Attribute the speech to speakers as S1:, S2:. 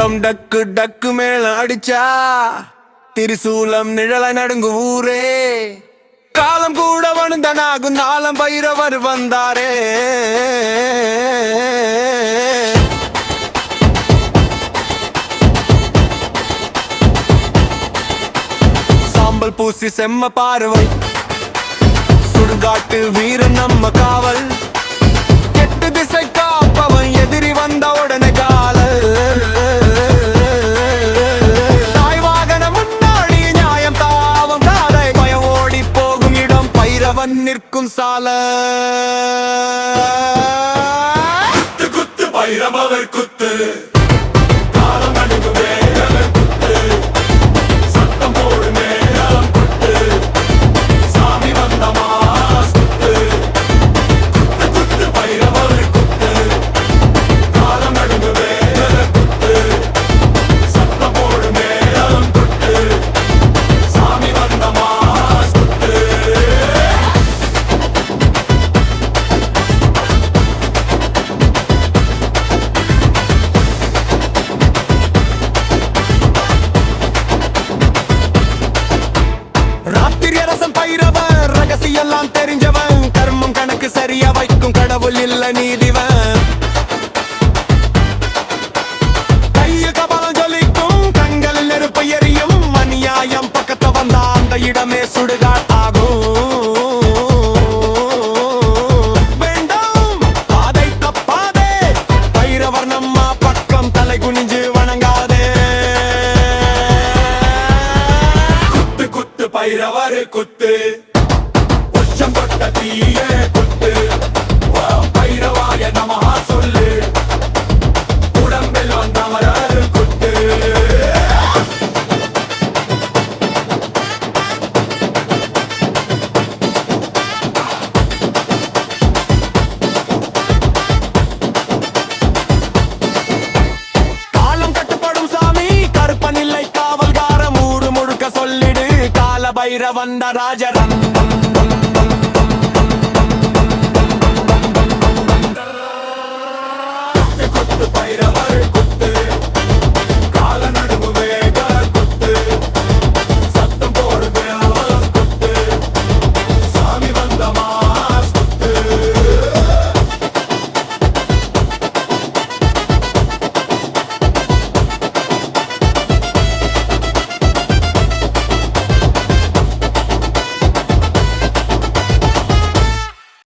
S1: கூட்டம் டக்கு டக்கு மேல அடிச்சா திரிசூலம் நிழலை நடுங்கு ஊரே. காலம் கூட வணுந்தனாகும் நாளம் பைரவர் வந்தாரே. சாம்பல் பூசி செம்ம பார்வை. சுடுகாட்டு வீரன் நம்ம காவல். கெட்டு திசை 杀了。வைக்கும் கடவுள் நீதிவன். கைய கபாலம் ஜொலிக்கும் கண்களில் நெருப்பு எரியும் அநியாயம் பக்கத்து வந்தா அந்த இடமே சுடுகாட் ஆகும். வேண்டாம் பாதை தப்பாதே. பைரவர் நம்ம பக்கம் தலை குனிஞ்சு வணங்காதே.
S2: குத்து குத்து பைரவர் குத்து. உச்சம் கொட்ட தீயே.
S1: பைரவந்த ராஜரந்தம்